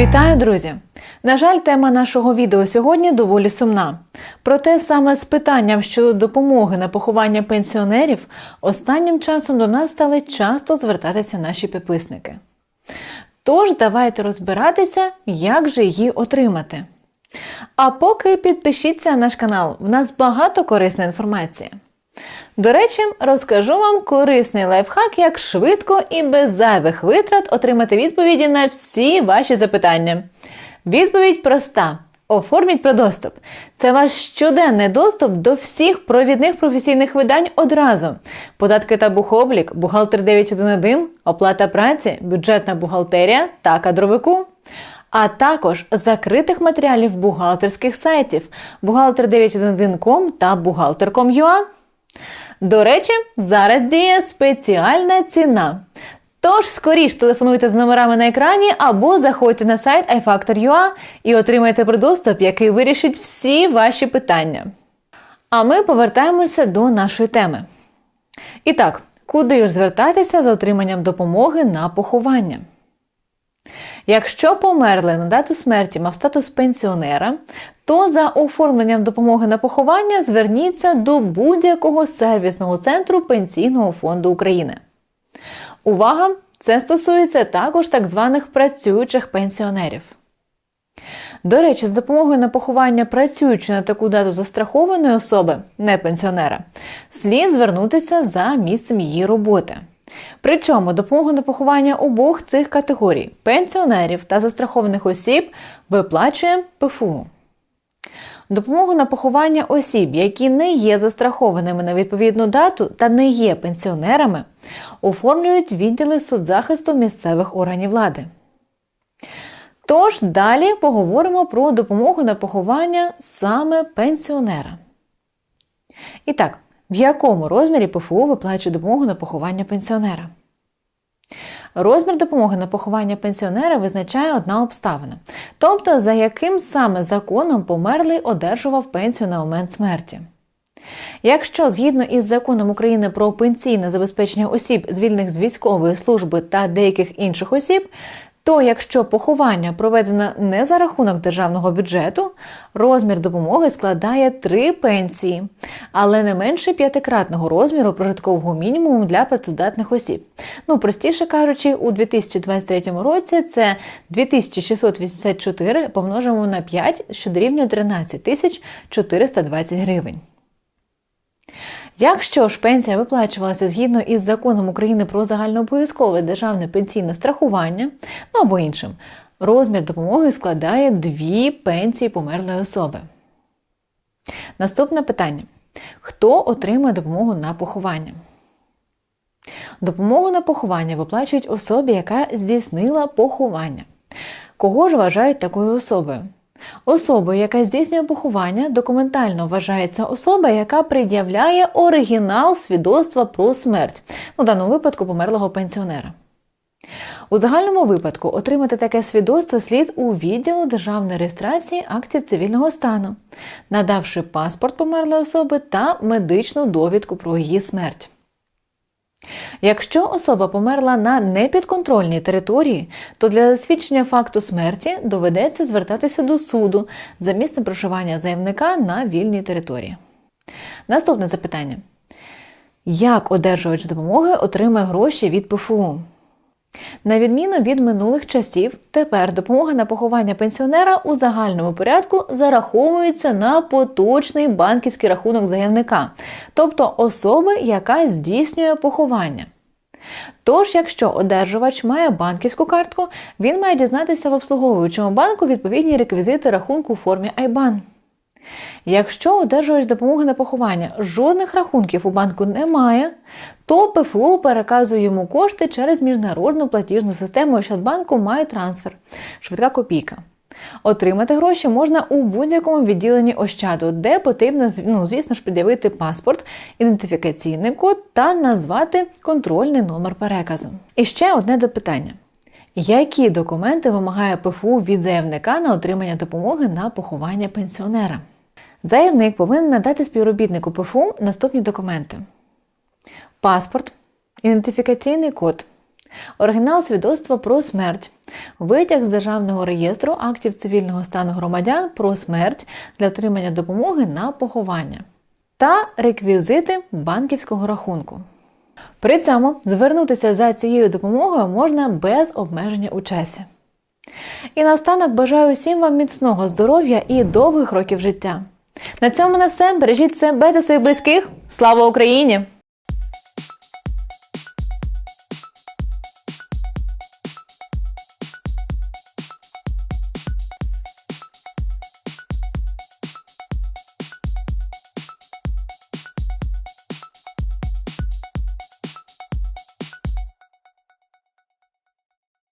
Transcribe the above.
Вітаю, друзі! На жаль, тема нашого відео сьогодні доволі сумна. Проте саме з питанням щодо допомоги на поховання пенсіонерів останнім часом до нас стали часто звертатися наші підписники. Тож давайте розбиратися, як же її отримати. А поки підпишіться на наш канал, в нас багато корисної інформації. До речі, розкажу вам корисний лайфхак, як швидко і без зайвих витрат отримати відповіді на всі ваші запитання. Відповідь проста. Оформіть про доступ. Це ваш щоденний доступ до всіх провідних професійних видань одразу: податки та бухоблік, бухгалтер 911, оплата праці, бюджетна бухгалтерія та кадровику. А також закритих матеріалів бухгалтерських сайтів бухгалтер911.com та бухгалтер.com.ua. До речі, зараз діє спеціальна ціна. Тож скоріш телефонуйте з номерами на екрані або заходьте на сайт iFactor.ua і отримайте продоступ, який вирішить всі ваші питання. А ми повертаємося до нашої теми. І так, куди ж звертатися за отриманням допомоги на поховання? Якщо померли на дату смерті мав статус пенсіонера, то за оформленням допомоги на поховання зверніться до будь-якого сервісного центру Пенсійного фонду України. Увага! Це стосується також так званих працюючих пенсіонерів. До речі, з допомогою на поховання працюючи на таку дату застрахованої особи, не пенсіонера, слід звернутися за місцем її роботи. Причому допомогу на поховання обох цих категорій пенсіонерів та застрахованих осіб виплачує ПФУ. Допомогу на поховання осіб, які не є застрахованими на відповідну дату та не є пенсіонерами, оформлюють відділи соцзахисту місцевих органів влади. Тож далі поговоримо про допомогу на поховання саме пенсіонера. І так, в якому розмірі ПФУ виплачує допомогу на поховання пенсіонера? Розмір допомоги на поховання пенсіонера визначає одна обставина, тобто за яким саме законом померлий одержував пенсію на момент смерті. Якщо згідно із законом України про пенсійне забезпечення осіб, звільнених з військової служби та деяких інших осіб, то якщо поховання проведено не за рахунок державного бюджету, розмір допомоги складає три пенсії, але не менше п'ятикратного розміру прожиткового мінімуму для працездатних осіб. Ну, простіше кажучи, у 2023 році це 2684 помножимо на 5, що дорівнює 13 420 гривень. Якщо ж пенсія виплачувалася згідно із законом України про загальнообов'язкове державне пенсійне страхування, ну або іншим, розмір допомоги складає дві пенсії померлої особи. Наступне питання: хто отримує допомогу на поховання? Допомогу на поховання виплачують особі, яка здійснила поховання. Кого ж вважають такою особою? Особою, яка здійснює поховання, документально вважається особа, яка пред'являє оригінал свідоцтва про смерть, у даному випадку померлого пенсіонера. У загальному випадку отримати таке свідоцтво слід у відділу державної реєстрації актів цивільного стану, надавши паспорт померлої особи та медичну довідку про її смерть. Якщо особа померла на непідконтрольній території, то для засвідчення факту смерті доведеться звертатися до суду за місцем проживання заявника на вільній території. Наступне запитання: як одержувач допомоги отримає гроші від ПФУ? На відміну від минулих часів, тепер допомога на поховання пенсіонера у загальному порядку зараховується на поточний банківський рахунок заявника, тобто особи, яка здійснює поховання. Тож, якщо одержувач має банківську картку, він має дізнатися в обслуговуючому банку відповідні реквізити рахунку у формі IBAN. Якщо одержувач допомоги на поховання жодних рахунків у банку немає, то ПФУ переказує йому кошти через міжнародну платіжну систему Ощадбанку MyTransfer – швидка копійка. Отримати гроші можна у будь-якому відділенні Ощаду, де потрібно, ну, звісно ж, пред'явити паспорт, ідентифікаційний код та назвати контрольний номер переказу. І ще одне допитання. Які документи вимагає ПФУ від заявника на отримання допомоги на поховання пенсіонера? Заявник повинен надати співробітнику ПФУ наступні документи: паспорт, ідентифікаційний код, оригінал свідоцтва про смерть, витяг з державного реєстру актів цивільного стану громадян про смерть для отримання допомоги на поховання та реквізити банківського рахунку. При цьому звернутися за цією допомогою можна без обмеження у часі. І наостанок бажаю усім вам міцного здоров'я і довгих років життя. На цьому на все. Бережіть себе та своїх близьких. Слава Україні!